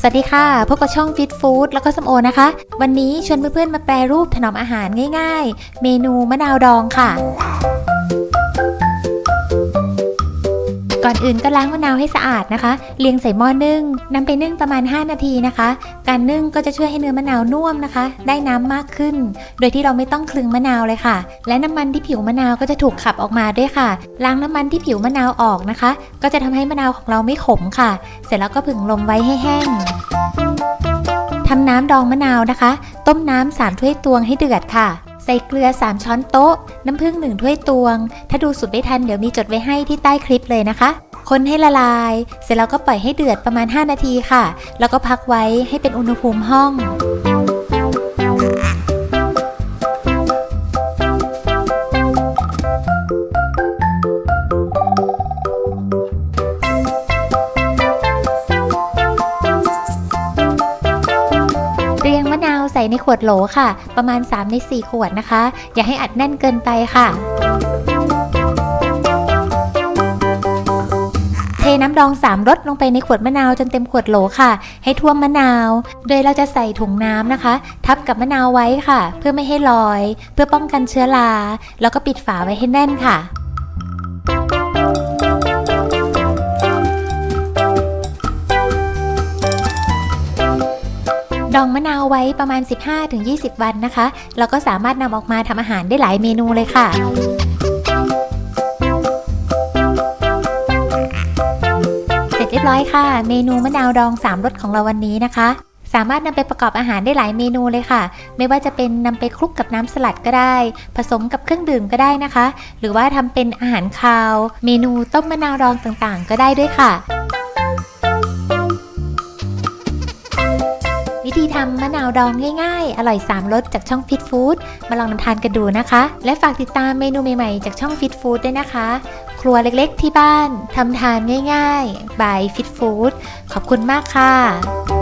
สวัสดีค่ะ พบกับช่อง Fit Food แล้วก็สมโอนะคะ วันนี้ชวนเพื่อนๆมาแปรรูปถนอมอาหารง่ายๆ เมนูมะนาวดองค่ะ ก่อนอื่นก็ล้างมะนาวให้สะอาดนะคะเรียงใส่หม้อนึ่งนำไปนึ่งประมาณ 5 นาทีนะคะ การนึ่งก็จะช่วยให้เนื้อมะนาวนุ่มนะคะ ได้น้ำมากขึ้น โดยที่เราไม่ต้องคลึงมะนาวเลยค่ะ และน้ำมันที่ผิวมะนาวก็จะถูกขับออกมาด้วยค่ะ ล้างน้ำมันที่ผิวมะนาวออกนะคะ ก็จะทำให้มะนาวของเราไม่ขมค่ะ เสร็จแล้วก็ผึ่งลมไว้ให้แห้ง ทำน้ำดองมะนาวนะคะ ต้มน้ำ3ถ้วยตวงให้เดือดค่ะ ใส่เกลือ 3 ช้อนโต๊ะ น้ำผึ้ง1ถ้วยตวง ถ้าดูสุดไม่ทันเดี๋ยวมีจดไว้ให้ที่ใต้คลิปเลยนะคะ คนให้ละลาย เสร็จแล้วก็ปล่อยให้เดือดประมาณ 5 นาทีค่ะ แล้วก็พักไว้ให้เป็นอุณหภูมิห้อง ส่ในขวดโหลค่ะ ประมาณ 3 ใน 4 ขวดนะคะ อย่าให้อัดแน่นเกินไปค่ะเทน้ำดอง3รสลงไปในขวดมะนาวจนเต็มขวดโหลค่ะ ให้ท่วมมะนาว โดยเราจะใส่ถุงน้ำนะคะ ทับกับมะนาวไว้ค่ะ เพื่อไม่ให้ลอย เพื่อป้องกันเชื้อราแล้วก็ปิดฝาไว้ให้แน่นค่ะ ดองมะนาวไว้ประมาณ 15-20 วันนะคะแล้วก็สามารถนำออกมาทำอาหารได้หลายเมนูเลยค่ะเสร็จเรียบร้อยค่ะ เมนูมะนาวดอง 3รสของเราวันนี้นะคะ สามารถนำไปประกอบอาหารได้หลายเมนูเลยค่ะ ไม่ว่าจะเป็นนำไปคลุกกับน้ำสลัดก็ได้ ผสมกับเครื่องดื่มก็ได้นะคะ หรือว่าทำเป็นอาหารคาว เมนูต้มมะนาวดองต่างๆ ก็ได้ด้วยค่ะ วิธีทำมะนาวดองง่ายๆ อร่อย3รสจากช่องฟิตฟู้ดมาลองนำทานกันดูนะคะ และฝากติดตามเมนูใหม่ๆ จากช่องฟิตฟู้ดด้วยนะคะ ครัวเล็กๆที่บ้านทำทานง่ายๆ by ฟิตฟู้ดขอบคุณมากค่ะ